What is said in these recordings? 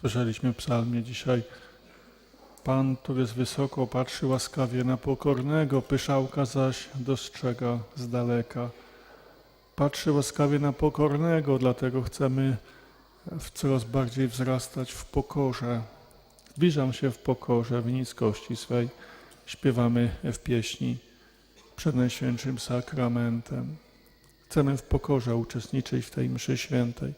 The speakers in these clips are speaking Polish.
Słyszeliśmy w psalmie dzisiaj. Pan, który jest wysoko, patrzy łaskawie na pokornego, pyszałka zaś dostrzega z daleka. Patrzy łaskawie na pokornego, dlatego chcemy coraz bardziej wzrastać w pokorze. Zbliżam się w pokorze, w niskości swej. Śpiewamy w pieśni przed Najświętszym Sakramentem. Chcemy w pokorze uczestniczyć w tej mszy świętej,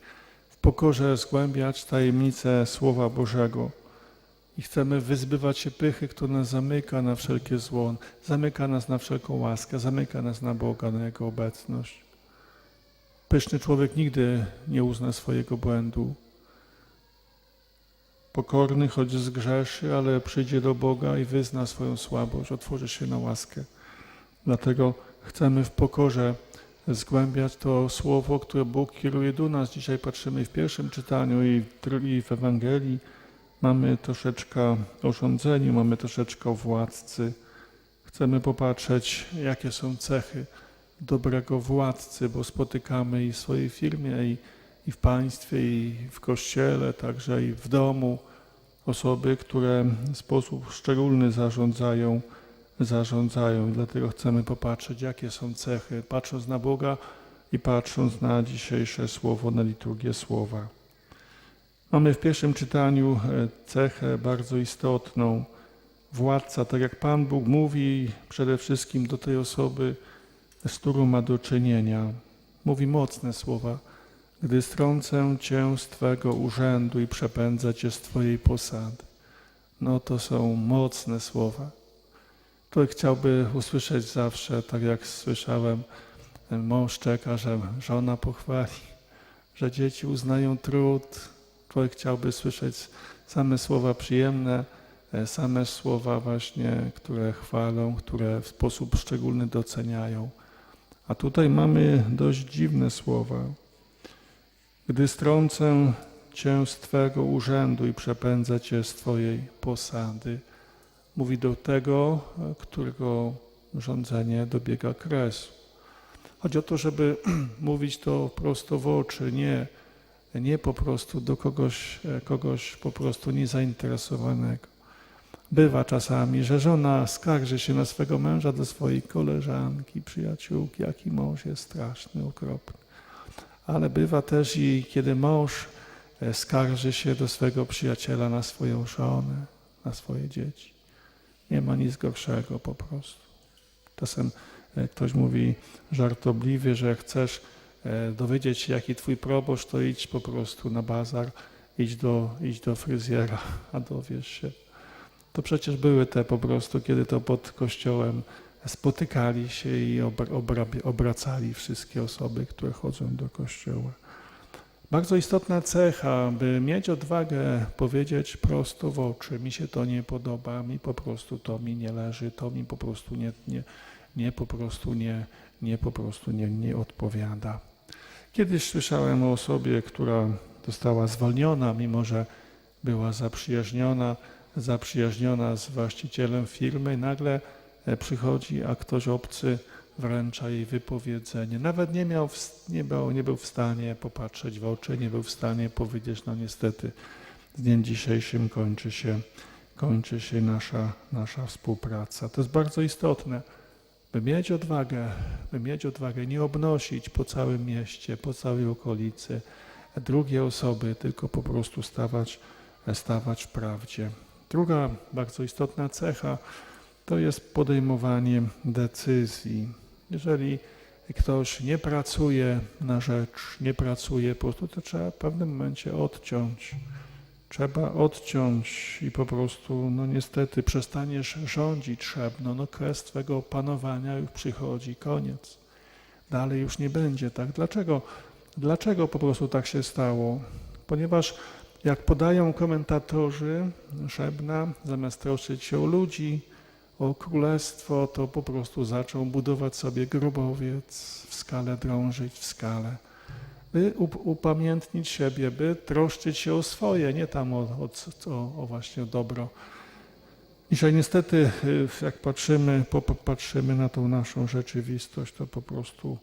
pokorze zgłębiać tajemnice Słowa Bożego i chcemy wyzbywać się pychy, która nas zamyka na wszelkie zło, zamyka nas na wszelką łaskę, zamyka nas na Boga, na Jego obecność. Pyszny człowiek nigdy nie uzna swojego błędu. Pokorny, choć zgrzeszy, ale przyjdzie do Boga i wyzna swoją słabość, otworzy się na łaskę. Dlatego chcemy w pokorze zgłębiać to słowo, które Bóg kieruje do nas. Dzisiaj patrzymy w pierwszym czytaniu i w, i w Ewangelii. Mamy troszeczkę o rządzeniu, mamy troszeczkę o władcy. Chcemy popatrzeć, jakie są cechy dobrego władcy, bo spotykamy i w swojej firmie, i, i w państwie, i w kościele, także i w domu osoby, które w sposób szczególny zarządzają zarządzają. Dlatego chcemy popatrzeć, jakie są cechy, patrząc na Boga i patrząc na dzisiejsze słowo, na liturgię słowa. Mamy w pierwszym czytaniu e, cechę bardzo istotną. Władca, tak jak Pan Bóg mówi przede wszystkim do tej osoby, z którą ma do czynienia. Mówi mocne słowa. Gdy strącę Cię z Twego urzędu i przepędzę Cię z Twojej posady. No to są mocne słowa. Człowiek chciałby usłyszeć zawsze, tak jak słyszałem, mąż czeka, że żona pochwali, że dzieci uznają trud. Człowiek chciałby słyszeć same słowa przyjemne, e, same słowa właśnie, które chwalą, które w sposób szczególny doceniają. A tutaj mamy dość dziwne słowa. Gdy strącę Cię z Twego urzędu i przepędzę Cię z Twojej posady mówi do tego, którego rządzenie dobiega kresu. Chodzi o to, żeby mówić to prosto w oczy, nie, nie po prostu do kogoś, kogoś po prostu niezainteresowanego. Bywa czasami, że żona skarży się na swego męża do swojej koleżanki, przyjaciółki, jaki mąż jest straszny, okropny. Ale bywa też i kiedy mąż e, skarży się do swego przyjaciela na swoją żonę, na swoje dzieci. Nie ma nic gorszego po prostu. Czasem e, ktoś mówi żartobliwie, że chcesz e, dowiedzieć się, jaki twój proboszcz, to idź po prostu na bazar, idź do, idź do fryzjera, a dowiesz się. To przecież były te po prostu, kiedy to pod kościołem spotykali się i obracali wszystkie osoby, które chodzą do kościoła. Bardzo istotna cecha, by mieć odwagę powiedzieć prosto w oczy, mi się to nie podoba, mi po prostu to mi nie leży, to mi po prostu nie, nie, nie po prostu nie, nie po prostu nie, nie odpowiada. Kiedyś słyszałem o osobie, która została zwolniona, mimo że była zaprzyjaźniona, zaprzyjaźniona z właścicielem firmy, nagle e, przychodzi, a ktoś obcy wręcza jej wypowiedzenie. Nawet nie, miał, nie, był, nie był w stanie popatrzeć w oczy, nie był w stanie powiedzieć, no niestety z dniem dzisiejszym kończy się, kończy się nasza, nasza współpraca. To jest bardzo istotne, by mieć odwagę, by mieć odwagę nie obnosić po całym mieście, po całej okolicy drugiej osoby, tylko po prostu stawać, stawać w prawdzie. Druga bardzo istotna cecha to jest podejmowanie decyzji. Jeżeli ktoś nie pracuje na rzecz, nie pracuje po prostu, to trzeba w pewnym momencie odciąć. Trzeba odciąć i po prostu, no niestety, przestaniesz rządzić szebno, no kres twego panowania już przychodzi, koniec. Dalej już nie będzie tak. Dlaczego? Dlaczego po prostu tak się stało? Ponieważ jak podają komentatorzy, Szebna zamiast troszczyć się o ludzi, o królestwo, to po prostu zaczął budować sobie grobowiec, w skale drążyć, w skale, by up- upamiętnić siebie, by troszczyć się o swoje, nie tam o, o, o, właśnie dobro. Dzisiaj niestety, y, jak patrzymy, po- popatrzymy na tą naszą rzeczywistość, to po prostu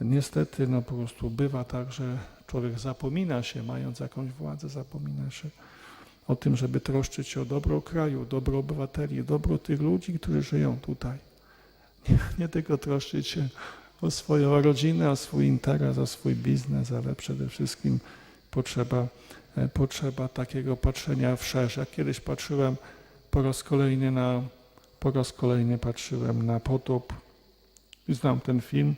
niestety no po prostu bywa tak, że człowiek zapomina się, mając jakąś władzę, zapomina się o tym, żeby troszczyć się o dobro kraju, dobro obywateli, dobro tych ludzi, którzy żyją tutaj. Nie, nie tylko troszczyć się o swoją rodzinę, o swój interes, o swój biznes, ale przede wszystkim potrzeba, e, potrzeba takiego patrzenia wszerz. Jak kiedyś patrzyłem po raz kolejny na, po raz kolejny patrzyłem na potop. Znam ten film,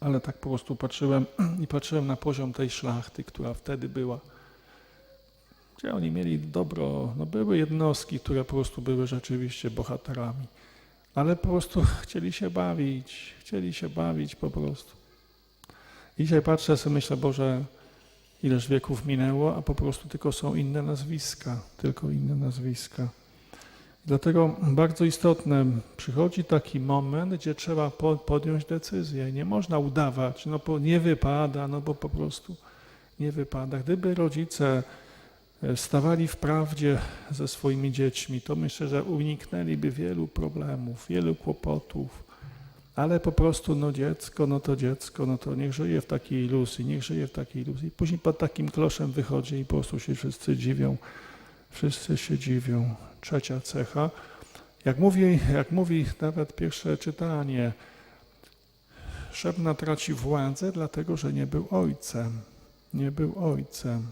ale tak po prostu patrzyłem i patrzyłem na poziom tej szlachty, która wtedy była. Gdzie oni mieli dobro, no były jednostki, które po prostu były rzeczywiście bohaterami, ale po prostu chcieli się bawić, chcieli się bawić po prostu. Dzisiaj patrzę sobie, myślę, Boże, ileż wieków minęło, a po prostu tylko są inne nazwiska, tylko inne nazwiska. Dlatego bardzo istotne, przychodzi taki moment, gdzie trzeba po, podjąć decyzję. Nie można udawać, no bo nie wypada, no bo po prostu nie wypada. Gdyby rodzice stawali w prawdzie ze swoimi dziećmi, to myślę, że uniknęliby wielu problemów, wielu kłopotów. Ale po prostu, no dziecko, no to dziecko, no to niech żyje w takiej iluzji, niech żyje w takiej iluzji. Później pod takim kloszem wychodzi i po prostu się wszyscy dziwią, wszyscy się dziwią. Trzecia cecha, jak mówi, jak mówi nawet pierwsze czytanie, Szebna traci władzę, dlatego że nie był ojcem. Nie był ojcem.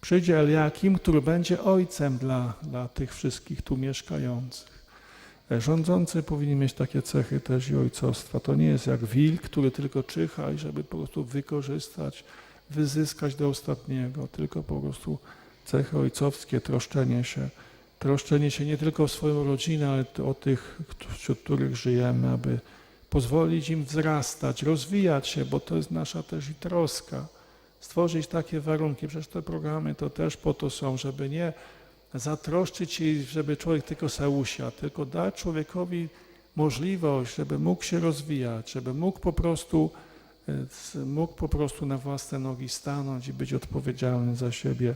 Przyjdzie Eliakim, który będzie ojcem dla, dla tych wszystkich tu mieszkających. Rządzący powinien mieć takie cechy też i ojcostwa. To nie jest jak wilk, który tylko czyha i żeby po prostu wykorzystać, wyzyskać do ostatniego, tylko po prostu cechy ojcowskie, troszczenie się. Troszczenie się nie tylko o swoją rodzinę, ale o tych, wśród których żyjemy, aby pozwolić im wzrastać, rozwijać się, bo to jest nasza też i troska. Stworzyć takie warunki, przecież te programy to też po to są, żeby nie zatroszczyć się, żeby człowiek tylko se usiadł, tylko dać człowiekowi możliwość, żeby mógł się rozwijać, żeby mógł po prostu, e, mógł po prostu na własne nogi stanąć i być odpowiedzialny za siebie,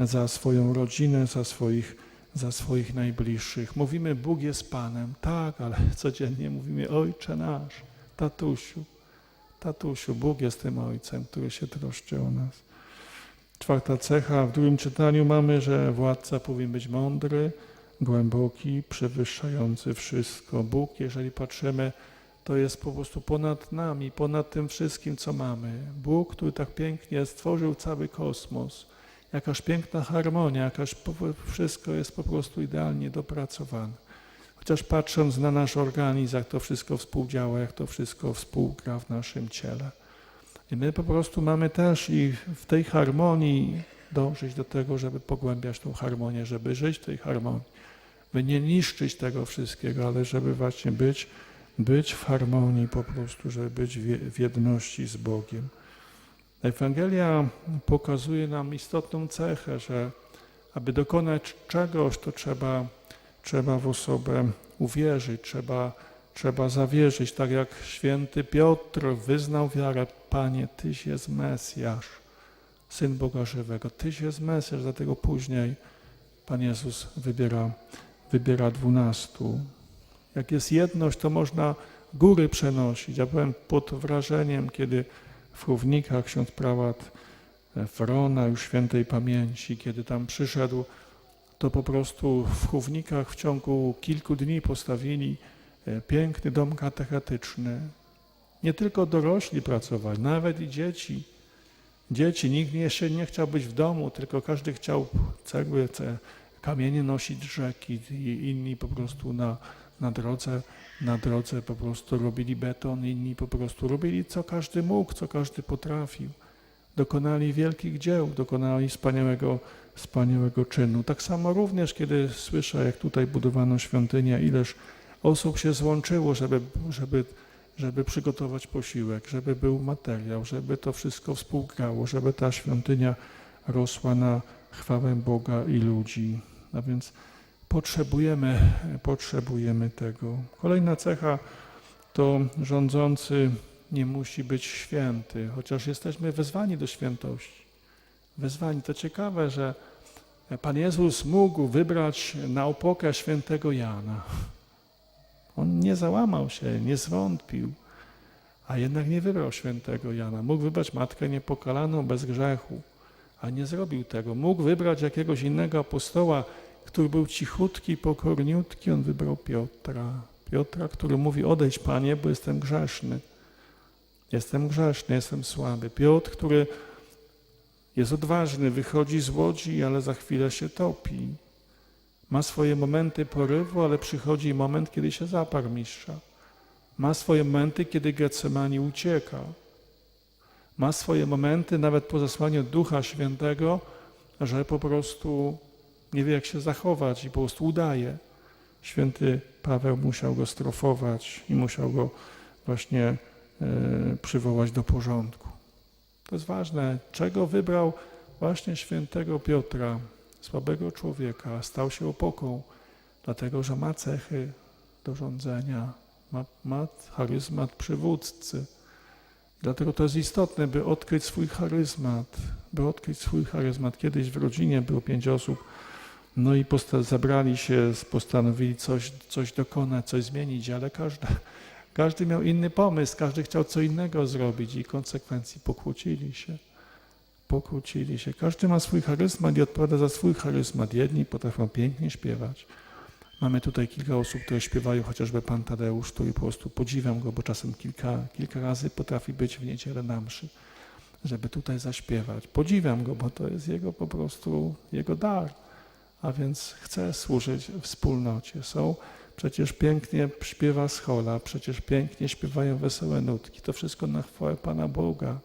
za swoją rodzinę, za swoich, za swoich najbliższych. Mówimy, Bóg jest Panem, tak, ale codziennie mówimy, Ojcze nasz, tatusiu, tatusiu, Bóg jest tym Ojcem, który się troszczy o nas. Czwarta cecha, w drugim czytaniu mamy, że władca powinien być mądry, głęboki, przewyższający wszystko. Bóg, jeżeli patrzymy, to jest po prostu ponad nami, ponad tym wszystkim, co mamy. Bóg, który tak pięknie stworzył cały kosmos, jakaż piękna harmonia, jakaż wszystko jest po prostu idealnie dopracowane. Chociaż patrząc na nasz organizm, jak to wszystko współdziała, jak to wszystko współgra w naszym ciele. I my po prostu mamy też i w tej harmonii dążyć do tego, żeby pogłębiać tą harmonię, żeby żyć w tej harmonii, by nie niszczyć tego wszystkiego, ale żeby właśnie być, być w harmonii po prostu, żeby być w jedności z Bogiem. Ewangelia pokazuje nam istotną cechę, że aby dokonać czegoś, to trzeba, trzeba w osobę uwierzyć, trzeba trzeba zawierzyć, tak jak święty Piotr wyznał wiarę, Panie, Tyś jest Mesjasz, Syn Boga Żywego, Tyś jest Mesjasz, dlatego później Pan Jezus wybiera, wybiera dwunastu. Jak jest jedność, to można góry przenosić. Ja byłem pod wrażeniem, kiedy w Równikach ksiądz prałat Wrona, już świętej pamięci, kiedy tam przyszedł, to po prostu w Równikach w ciągu kilku dni postawili E, piękny dom katechetyczny. Nie tylko dorośli pracowali, nawet i dzieci. Dzieci, nikt jeszcze nie chciał być w domu, tylko każdy chciał cegły, kamienie nosić rzeki i inni po prostu na, na drodze, na drodze po prostu robili beton, inni po prostu robili co każdy mógł, co każdy potrafił. Dokonali wielkich dzieł, dokonali wspaniałego, wspaniałego czynu. Tak samo również, kiedy słyszę, jak tutaj budowano świątynię, ileż osób się złączyło, żeby, żeby, żeby przygotować posiłek, żeby był materiał, żeby to wszystko współgrało, żeby ta świątynia rosła na chwałę Boga i ludzi. A więc potrzebujemy, potrzebujemy tego. Kolejna cecha to rządzący nie musi być święty, chociaż jesteśmy wezwani do świętości. Wezwani. To ciekawe, że Pan Jezus mógł wybrać na opokę świętego Jana. On nie załamał się, nie zwątpił, a jednak nie wybrał świętego Jana. Mógł wybrać matkę niepokalaną bez grzechu, a nie zrobił tego. Mógł wybrać jakiegoś innego apostoła, który był cichutki, pokorniutki. On wybrał Piotra. Piotra, który mówi: Odejdź, panie, bo jestem grzeszny. Jestem grzeszny, jestem słaby. Piotr, który jest odważny, wychodzi z łodzi, ale za chwilę się topi. Ma swoje momenty porywu, ale przychodzi moment, kiedy się zaparł mistrza. Ma swoje momenty, kiedy Getsemani ucieka. Ma swoje momenty, nawet po zesłaniu Ducha Świętego, że po prostu nie wie, jak się zachować i po prostu udaje. Święty Paweł musiał go strofować i musiał go właśnie przywołać do porządku. To jest ważne, czego wybrał właśnie świętego Piotra, słabego człowieka, stał się opoką, dlatego że ma cechy do rządzenia, ma, ma charyzmat przywódcy. Dlatego to jest istotne, by odkryć swój charyzmat, by odkryć swój charyzmat. Kiedyś w rodzinie było pięć osób, no i zebrali się, postanowili coś, coś dokonać, coś zmienić, ale każdy, każdy miał inny pomysł, każdy chciał co innego zrobić i konsekwencji pokłócili się. Pokłócili się. Każdy ma swój charyzmat i odpowiada za swój charyzmat. Jedni potrafią pięknie śpiewać. Mamy tutaj kilka osób, które śpiewają, chociażby pan Tadeusz, który po prostu podziwiam go, bo czasem kilka, kilka razy potrafi być w niedzielę na mszy, żeby tutaj zaśpiewać. Podziwiam go, bo to jest jego po prostu, jego dar. A więc chce służyć wspólnocie. Są przecież pięknie śpiewa schola, przecież pięknie śpiewają wesołe nutki. To wszystko na chwałę Pana Boga.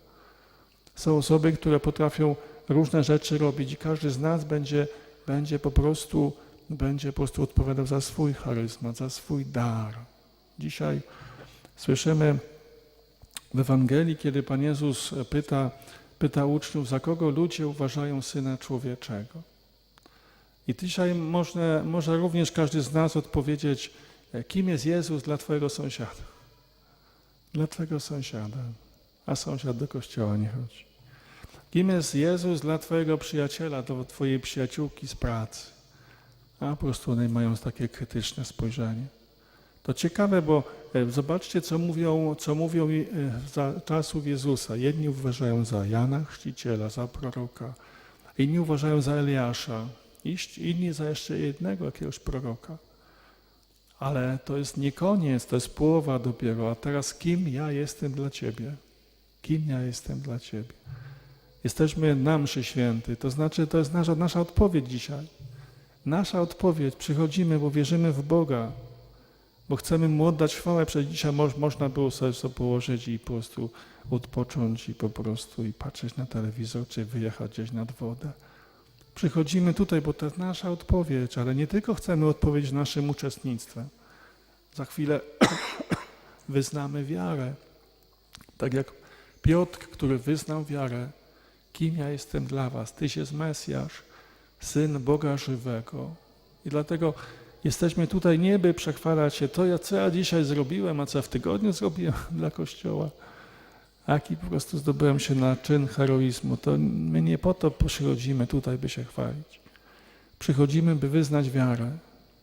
Są osoby, które potrafią różne rzeczy robić i każdy z nas będzie, będzie po prostu będzie po prostu odpowiadał za swój charyzmat, za swój dar. Dzisiaj słyszymy w Ewangelii, kiedy Pan Jezus pyta, pyta uczniów, za kogo ludzie uważają Syna Człowieczego. I dzisiaj można, może również każdy z nas odpowiedzieć, kim jest Jezus dla Twojego sąsiada. Dla Twojego sąsiada, a sąsiad do kościoła nie chodzi. Kim jest Jezus dla Twojego przyjaciela, dla Twojej przyjaciółki z pracy. A po prostu one mają takie krytyczne spojrzenie. To ciekawe, bo e, zobaczcie, co mówią, co mówią e, za czasów Jezusa. Jedni uważają za Jana Chrzciciela, za proroka, inni uważają za Eliasza, iść- inni za jeszcze jednego jakiegoś proroka. Ale to jest nie koniec, to jest połowa dopiero. A teraz kim ja jestem dla Ciebie? Kim ja jestem dla Ciebie? Jesteśmy na mszy święty, to znaczy to jest nasza, nasza odpowiedź dzisiaj. Nasza odpowiedź, przychodzimy, bo wierzymy w Boga, bo chcemy Mu oddać chwałę. Przecież dzisiaj moż, można było sobie to położyć i po prostu odpocząć i po prostu i patrzeć na telewizor, czy wyjechać gdzieś nad wodę. Przychodzimy tutaj, bo to jest nasza odpowiedź, ale nie tylko chcemy odpowiedzieć naszym uczestnictwem. Za chwilę wyznamy wiarę. Tak jak Piotr, który wyznał wiarę, kim ja jestem dla was? Tyś jest Mesjasz, Syn Boga żywego. I dlatego jesteśmy tutaj nie by przechwalać się to, co ja dzisiaj zrobiłem, a co ja w tygodniu zrobiłem dla Kościoła. Jaki po prostu zdobyłem się na czyn heroizmu. To my nie po to przychodzimy tutaj, by się chwalić. Przychodzimy, by wyznać wiarę.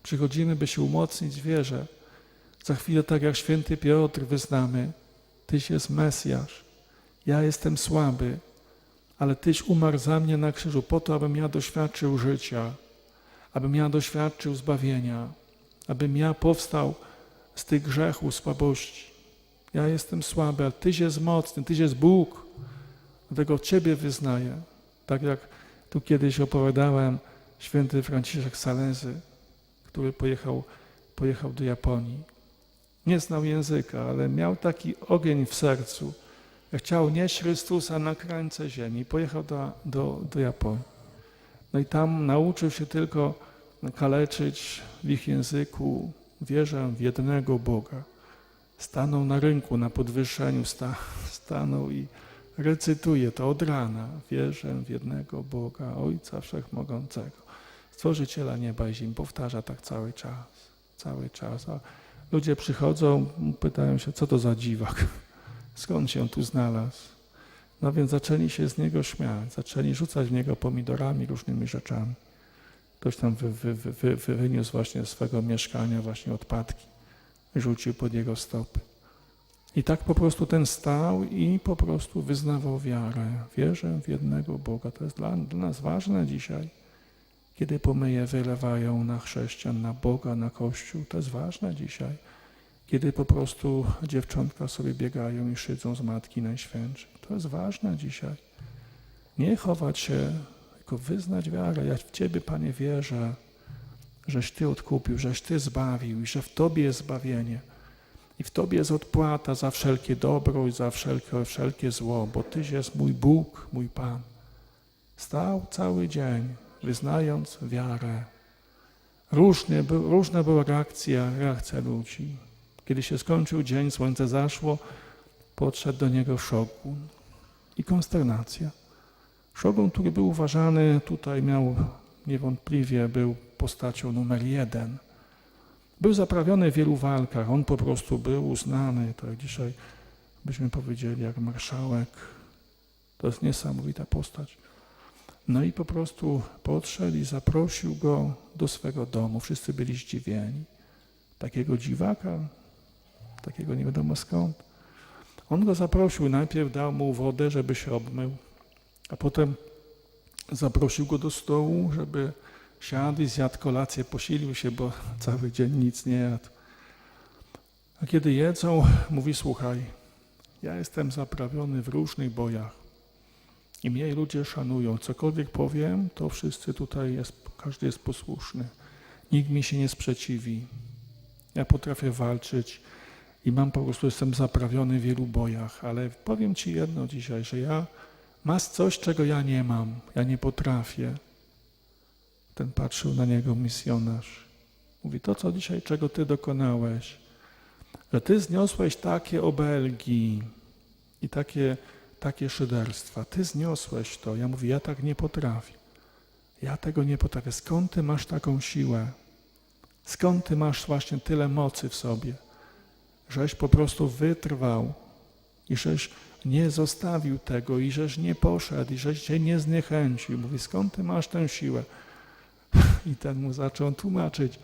Przychodzimy, by się umocnić w wierze. Za chwilę, tak jak święty Piotr, wyznamy, Tyś jest Mesjasz. Ja jestem słaby, ale Tyś umarł za mnie na krzyżu po to, abym ja doświadczył życia, abym ja doświadczył zbawienia, abym ja powstał z tych grzechów, słabości. Ja jestem słaby, ale Tyś jest mocny, Tyś jest Bóg. Dlatego Ciebie wyznaję. Tak jak tu kiedyś opowiadałem, święty Franciszek Salezy, który pojechał, pojechał do Japonii. Nie znał języka, ale miał taki ogień w sercu. Chciał nieść Chrystusa na krańce ziemi. Pojechał do, do, do Japonii. No i tam nauczył się tylko kaleczyć w ich języku wierzę w jednego Boga. Stanął na rynku, na podwyższeniu, sta, stanął i recytuje to od rana. Wierzę w jednego Boga, Ojca Wszechmogącego, Stworzyciela nieba i ziemi. Powtarza tak cały czas, cały czas. A ludzie przychodzą, pytają się, co to za dziwak, skąd się tu znalazł. No więc zaczęli się z niego śmiać, zaczęli rzucać w niego pomidorami, różnymi rzeczami. Ktoś tam wy, wy, wy, wy, wy, wyniósł właśnie z swego mieszkania właśnie odpadki, rzucił pod jego stopy. I tak po prostu ten stał i po prostu wyznawał wiarę. Wierzę w jednego Boga. To jest dla, dla nas ważne dzisiaj. Kiedy pomyje wylewają na chrześcijan, na Boga, na Kościół. To jest ważne dzisiaj. Kiedy po prostu dziewczątka sobie biegają i szydzą z Matki Najświętszej. To jest ważne dzisiaj. Nie chować się, tylko wyznać wiarę. Ja w Ciebie, Panie, wierzę, żeś Ty odkupił, żeś Ty zbawił i że w Tobie jest zbawienie. I w Tobie jest odpłata za wszelkie dobro i za wszelkie, wszelkie zło, bo Tyś jest mój Bóg, mój Pan. Stał cały dzień, wyznając wiarę. Różne, różne była reakcja, reakcja ludzi. Kiedy się skończył dzień, słońce zaszło, podszedł do niego szogun i konsternacja. Szogun, który był uważany, tutaj miał niewątpliwie, był postacią numer jeden. Był zaprawiony w wielu walkach, on po prostu był uznany, to jak dzisiaj byśmy powiedzieli, jak marszałek. To jest niesamowita postać. No i po prostu podszedł i zaprosił go do swego domu. Wszyscy byli zdziwieni. Takiego dziwaka, takiego nie wiadomo skąd. On go zaprosił, najpierw dał mu wodę, żeby się obmył, a potem zaprosił go do stołu, żeby siadł i zjadł kolację, posilił się, bo cały dzień nic nie jadł. A kiedy jedzą, mówi, słuchaj, ja jestem zaprawiony w różnych bojach i mnie ludzie szanują. Cokolwiek powiem, to wszyscy tutaj jest, każdy jest posłuszny. Nikt mi się nie sprzeciwi. Ja potrafię walczyć i mam po prostu, jestem zaprawiony w wielu bojach, ale powiem Ci jedno dzisiaj, że ja masz coś, czego ja nie mam, ja nie potrafię. Ten patrzył na niego misjonarz. Mówi, to co dzisiaj, czego Ty dokonałeś, że Ty zniosłeś takie obelgi i takie, takie szyderstwa. Ty zniosłeś to. Ja mówię, ja tak nie potrafię. Ja tego nie potrafię. Skąd Ty masz taką siłę? Skąd Ty masz właśnie tyle mocy w sobie? Żeś po prostu wytrwał i żeś nie zostawił tego i żeś nie poszedł i żeś się nie zniechęcił. Mówi, skąd Ty masz tę siłę? I ten mu zaczął tłumaczyć,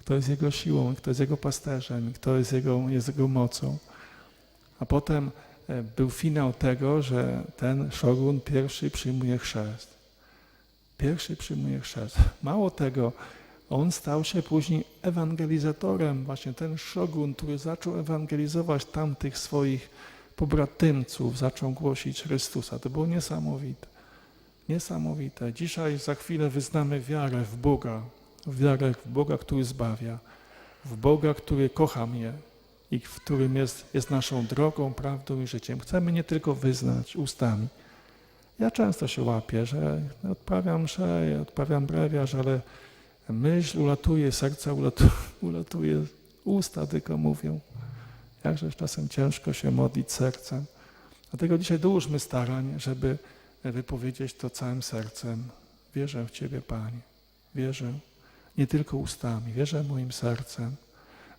kto jest jego siłą, kto jest jego pasterzem, kto jest jego, jest jego mocą. A potem e, był finał tego, że ten szogun pierwszy przyjmuje chrzest. Pierwszy przyjmuje chrzest. Mało tego, on stał się później ewangelizatorem, właśnie ten szogun, który zaczął ewangelizować tamtych swoich pobratymców, zaczął głosić Chrystusa. To było niesamowite. Niesamowite. Dzisiaj za chwilę wyznamy wiarę w Boga, wiarę w Boga, który zbawia, w Boga, który kocha mnie i w którym jest, jest naszą drogą, prawdą i życiem. Chcemy nie tylko wyznać ustami. Ja często się łapię, że odprawiam mszę, odprawiam brewiarz, ale myśl ulatuje, serce ulatuje, ulatuje usta tylko mówią. Jakże czasem ciężko się modlić sercem. Dlatego dzisiaj dołóżmy starań, żeby wypowiedzieć to całym sercem. Wierzę w Ciebie, Panie. Wierzę nie tylko ustami, wierzę moim sercem.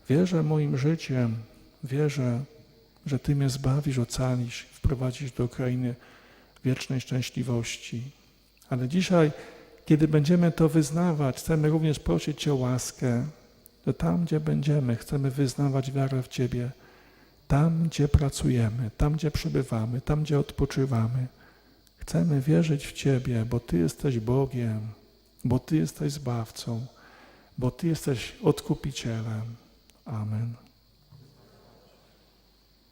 Wierzę moim życiem. Wierzę, że Ty mnie zbawisz, ocalisz, wprowadzisz do krainy wiecznej szczęśliwości. Ale dzisiaj, kiedy będziemy to wyznawać, chcemy również prosić Cię o łaskę, że tam, gdzie będziemy, chcemy wyznawać wiarę w Ciebie, tam, gdzie pracujemy, tam, gdzie przebywamy, tam, gdzie odpoczywamy. Chcemy wierzyć w Ciebie, bo Ty jesteś Bogiem, bo Ty jesteś Zbawcą, bo Ty jesteś Odkupicielem. Amen.